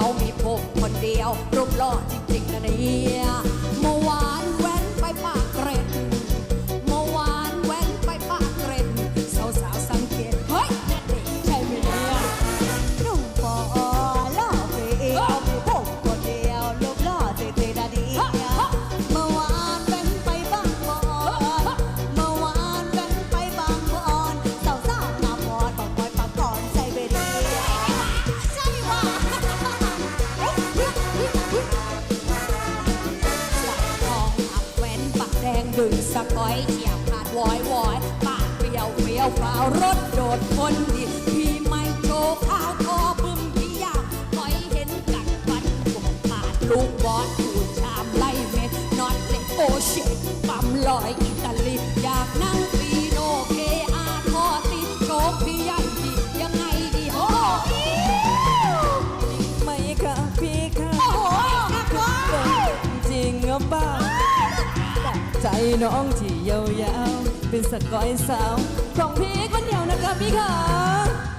ยวมีผมคนเดียวรูปหล่อจริง ถึงสกอยเฉียบขาดวอยวอยปากเปรียวเปรียวเปล่ารถโดดคนดีพี่ไม่โชว์ข้าวคอบึ้มพี่ยาวคอยเห็นกัดฟันหัวขาดลูกบอสถูกชามไล่เม็ดนอนเล็กโอเชนปั๊มลอยอิตาลีอยากนั่ง ใจน้องที่ยาวๆเป็นสกอยสาวของพีกวันเดียวนะคะพี่ขะ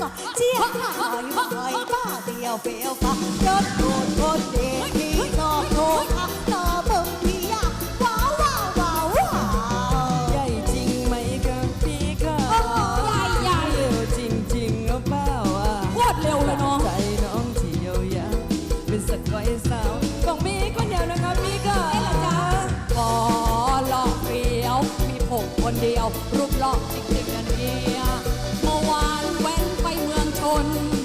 สอดเชี่ยหอยหอยบ้าเดียวเปลวฟ้ารถพูดคนเด็กที่นอกโทษต่อเบิ่งพี่ยาว้าวว้าวว้าวใหญ่จริงไหมกับพี่ค่ะใหญ่ใหญ่เร็วจริงจริงหรือเปล่าอะโคตรเร็วเลยน้องใจน้องเที่ยวยาเป็นสักอยสาวต้องมีคนเดียวนะครับพี่ค่ะเอ๊ะล่ะจ้าพอหลอกเปลียวมีผมคนเดียวรูปหลอกจริงจริงนั่นเนี่ย you